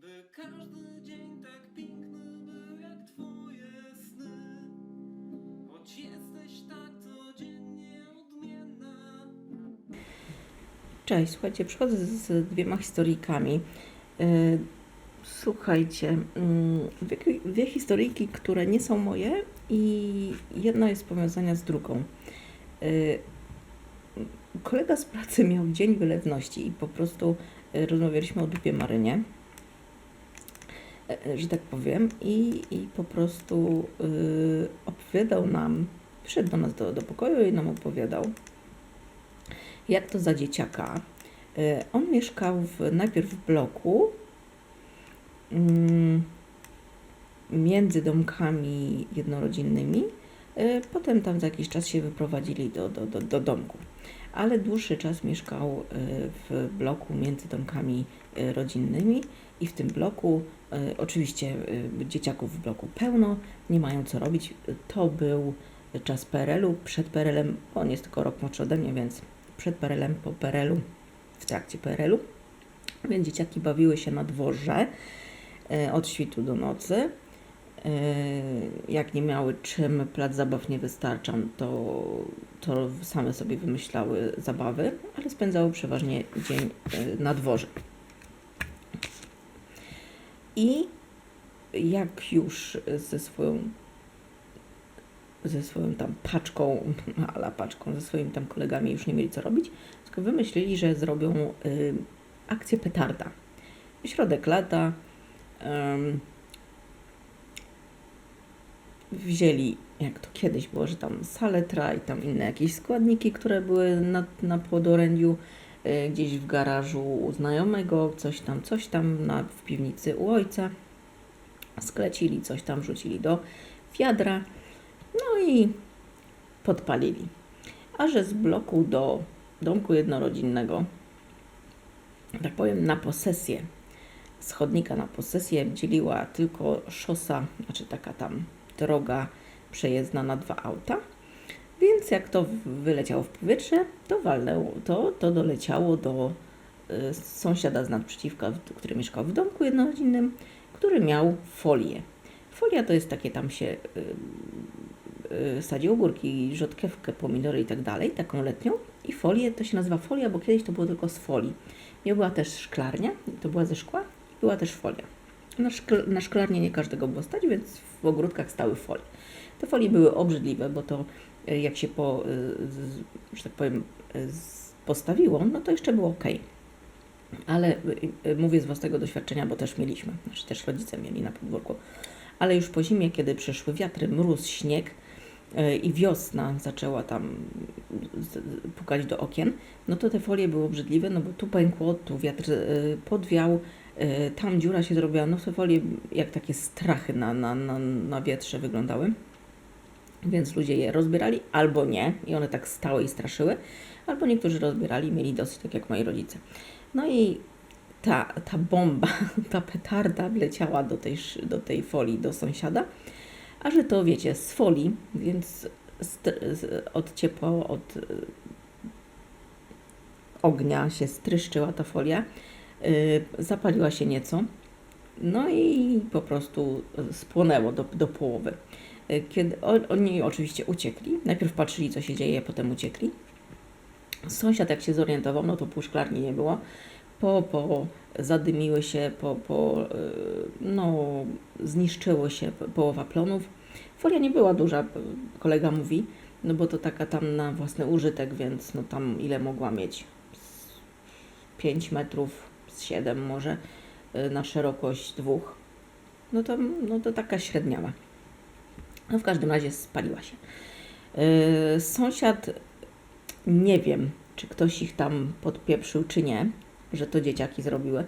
By każdy dzień tak piękny był jak twoje sny Choć jesteś tak codziennie odmienna Cześć, słuchajcie, przychodzę z, dwiema historyjkami. Yy, Słuchajcie, mm, dwie, dwie historyjki, które nie są moje i jedna jest powiązana z drugą. Yy, Kolega z pracy miał dzień wylewności i po prostu yy, rozmawialiśmy o dupie Marynie, że tak powiem, i, i po prostu yy, opowiadał nam, przyszedł do nas do, do pokoju i nam opowiadał, jak to za dzieciaka. Y, On mieszkał w, najpierw w bloku mm, między domkami jednorodzinnymi. y, Potem tam za jakiś czas się wyprowadzili do, do, do, do domku. Ale dłuższy czas mieszkał y, w bloku między domkami y, rodzinnymi i w tym bloku y, oczywiście dzieciaków w bloku pełno, nie mają co robić. To był czas PRL-u, przed PRL-em, on jest tylko rok młodszy ode mnie, więc przed PRL-em, po PRL-u, w trakcie PRL-u. Więc dzieciaki bawiły się na dworze od świtu do nocy. E, Jak nie miały czym, plac zabaw nie wystarczał, to, to same sobie wymyślały zabawy, ale spędzały przeważnie dzień e, na dworze. I jak już ze swoją ze swoją tam paczką, ala paczką, ze swoimi tam kolegami już nie mieli co robić, tylko wymyślili, że zrobią y, akcję petarda. Środek lata ym, wzięli, jak to kiedyś było, że tam saletra i tam inne jakieś składniki, które były na, na płodorędziu, y, gdzieś w garażu u znajomego, coś tam, coś tam na, w piwnicy u ojca. Sklecili, coś tam wrzucili do wiadra. No i podpalili. A że z bloku do domku jednorodzinnego, tak powiem, na posesję, z chodnika na posesję dzieliła tylko szosa, znaczy taka tam droga przejezdna na dwa auta. Więc jak to wyleciało w powietrze, to walnęło, to, to doleciało do y, sąsiada z nadprzeciwka, który mieszkał w domku jednorodzinnym, który miał folię. Folia to jest takie tam się y, y, sadzi ogórki, rzodkiewkę, pomidory i tak dalej, taką letnią. I folię to się nazywa folia, bo kiedyś to było tylko z folii. Nie była też szklarnia, to była ze szkła, była też folia. Na, szkl- na szklarnię nie każdego było stać, więc w ogródkach stały folie. Te folie były obrzydliwe, bo to y, jak się po, z, że tak powiem, z- postawiło, no to jeszcze było ok. Ale mówię z własnego doświadczenia, bo też mieliśmy, znaczy też rodzice mieli na podwórku. Ale już po zimie, kiedy przyszły wiatry, mróz, śnieg i wiosna zaczęła tam pukać do okien, no to te folie były obrzydliwe, no bo tu pękło, tu wiatr podwiał, tam dziura się zrobiła, no te folie jak takie strachy na, na, na, na wietrze wyglądały. Więc ludzie je rozbierali albo nie i one tak stały i straszyły, albo niektórzy rozbierali mieli dosyć, tak jak moi rodzice. No i ta, ta bomba, ta petarda wleciała do tej, do tej folii do sąsiada, a że to wiecie, z folii, więc od ciepła, od y, ognia się stryszczyła ta folia, y, zapaliła się nieco, no i po prostu y, spłonęło do, do połowy. Y, Kiedy oni oczywiście uciekli, najpierw patrzyli co się dzieje, potem uciekli. Sąsiad jak się zorientował, no to pół szklarni nie było. Po, po zadymiły się, po, po y, no, zniszczyło się po- połowa plonów. Folia nie była duża, kolega mówi, no bo to taka tam na własny użytek, więc no tam ile mogła mieć? Z 5 metrów, z 7 może, y, na szerokość dwóch. No to, no to taka średniała. No w każdym razie spaliła się. Yy, sąsiad, nie wiem, czy ktoś ich tam podpieprzył, czy nie, że to dzieciaki zrobiły,